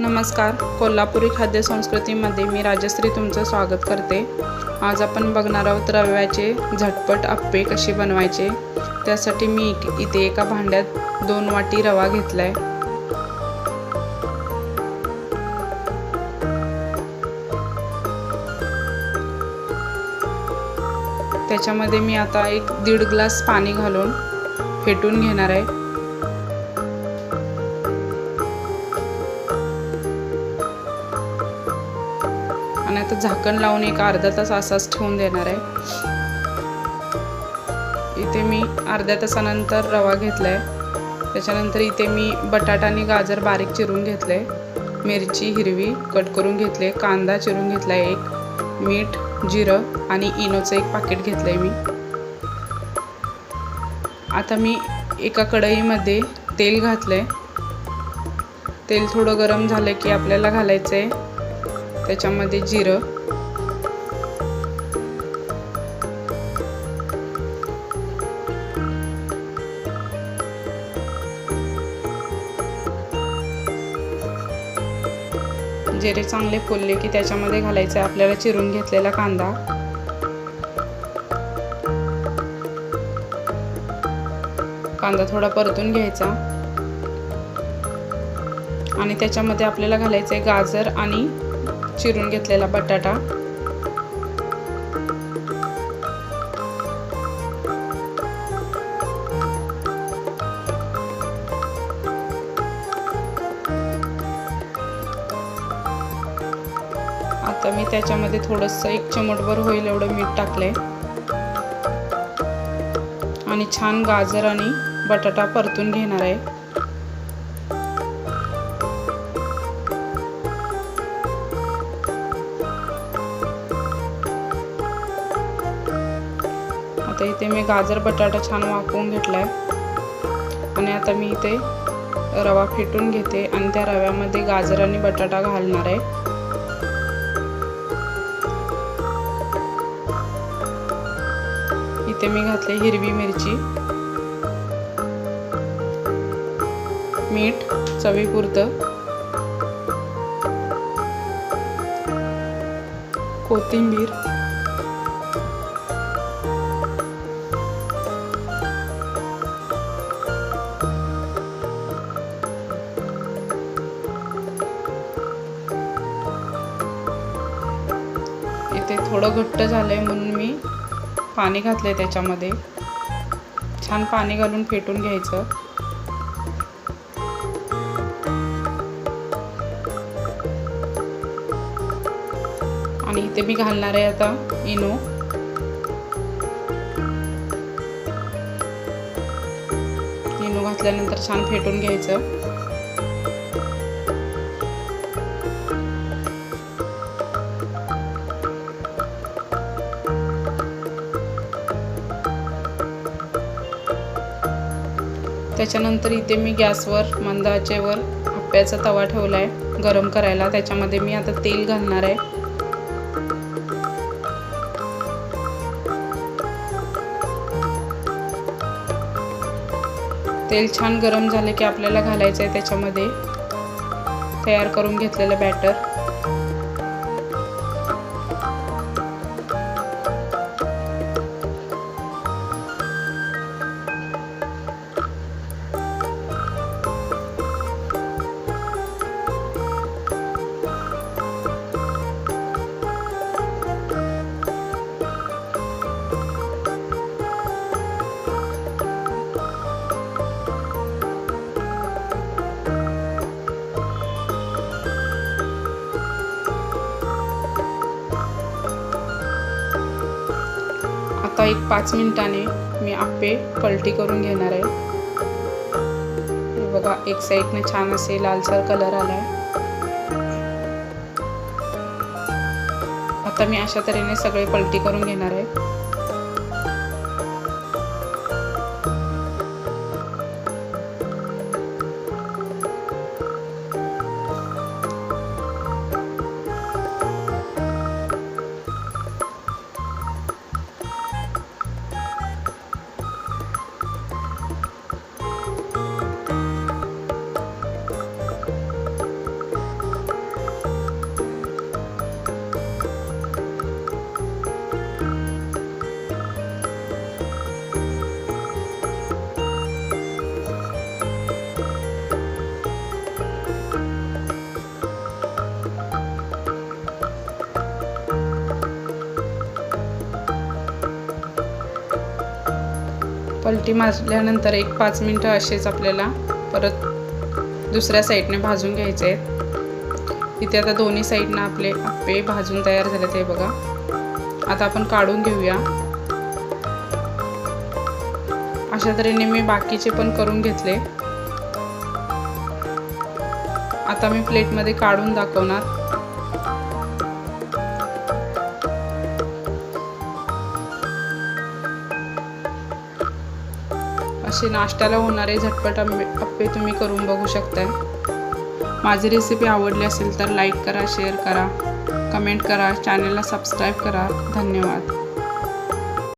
नमस्कार. कोल्हापुरी खाद्य संस्कृतीमध्ये मी राजश्री तुमचं स्वागत करते. आज आपण बघणार आहोत रव्याचे झटपट आप्पे कसे बनवायचे. त्यासाठी मी इथे एका भांड्यात दोन वाटी रवा घेतला आहे त्याच्यामध्ये मी आता एक दीड ग्लास पाणी घालून फेटून घेणार आहे. झाकण लावून एक अर्धा तास असाच ठेवून देणार आहे. इथे मी अर्ध्या तासानंतर रवा घेतला आहे त्याच्यानंतर इथे मी बटाटा आणि गाजर बारीक चिरून घेतलं आहे मिरची हिरवी कट करून घेतले कांदा चिरून घेतला आहे एक. मीठ जिरं आणि इनोचं एक पाकिट घेतलं आहे मी. आता मी एका कढईमध्ये तेल घातलं आहे तेल थोडं गरम झालं की आपल्याला घालायचं आहे त्याच्यामध्ये जिरं. जिरे चांगले फुलले की त्याच्यामध्ये घालायचं आहे. आपल्याला चिरून घेतलेला कांदा. कांदा थोडा परतून घ्यायचा. आणि त्याच्यामध्ये आपल्याला घालायचं आहे गाजर आणि चिरून घेतलेला बटाटा. आता मी त्याच्यामध्ये थोडंसं एक चिमटभर होईल एवढं मीठ टाकलंय. आणि छान गाजर आणि बटाटा परतून घेणार आहे. आता इथे मी गाजर बटाटा छान वाफवून आहे आणि आता मी इथे रवा फेटून घेते आणि त्या रव्यामध्ये गाजर आणि बटाटा घालणार आहे. इथे मी घातले हिरवी मिरची मीठ चवीपुरतं कोथिंबीर थोडं घट्ट आहे म्हणून मी पाणी घातलं आहे त्याच्यामध्ये. छान पाणी घालून फेटून घ्यायचं. आणि इथे मी घालणार आहे आता इनो. इनो घातल्यानंतर छान फेटून घ्यायचं. त्याच्यानंतर इथे मी गॅसवर मंद आचेवर आप्याचा तवा ठेवला आहे गरम करायला. त्याच्यामध्ये मी आता तेल घालणार आहे. तेल छान गरम झाले की आपल्याला घालायचं आहे त्याच्यामध्ये. तयार करून घेतलेलं बॅटर एक पाच मिनिटाने मी आप्पे पलटी करून घेणार आहे. बघा एक साईडने छान असे लालसर कलर आलाय. आता मी अशा तऱ्हेने सगळे पलटी करून घेणार आहे. पलटी मारल्यानंतर एक पाच मिनटं असेच आपल्याला परत दुसऱ्या साईडने भाजून घ्यायचे आहेत. इथे आता दोन्ही साईडनं आपले आप्पे भाजून तयार झाले ते बघा. आता आपण काढून घेऊया. अशा तऱ्हेने मी बाकीचे पण करून घेतले. आता मी प्लेटमध्ये काढून दाखवणार. असे नाश्त्याला होणारे झटपट आंबे अप्पे तुम्ही करून बघू शकताय. माझी रेसिपी आवडली असेल तर लाईक करा शेअर करा कमेंट करा चॅनलला सबस्क्राईब करा. धन्यवाद.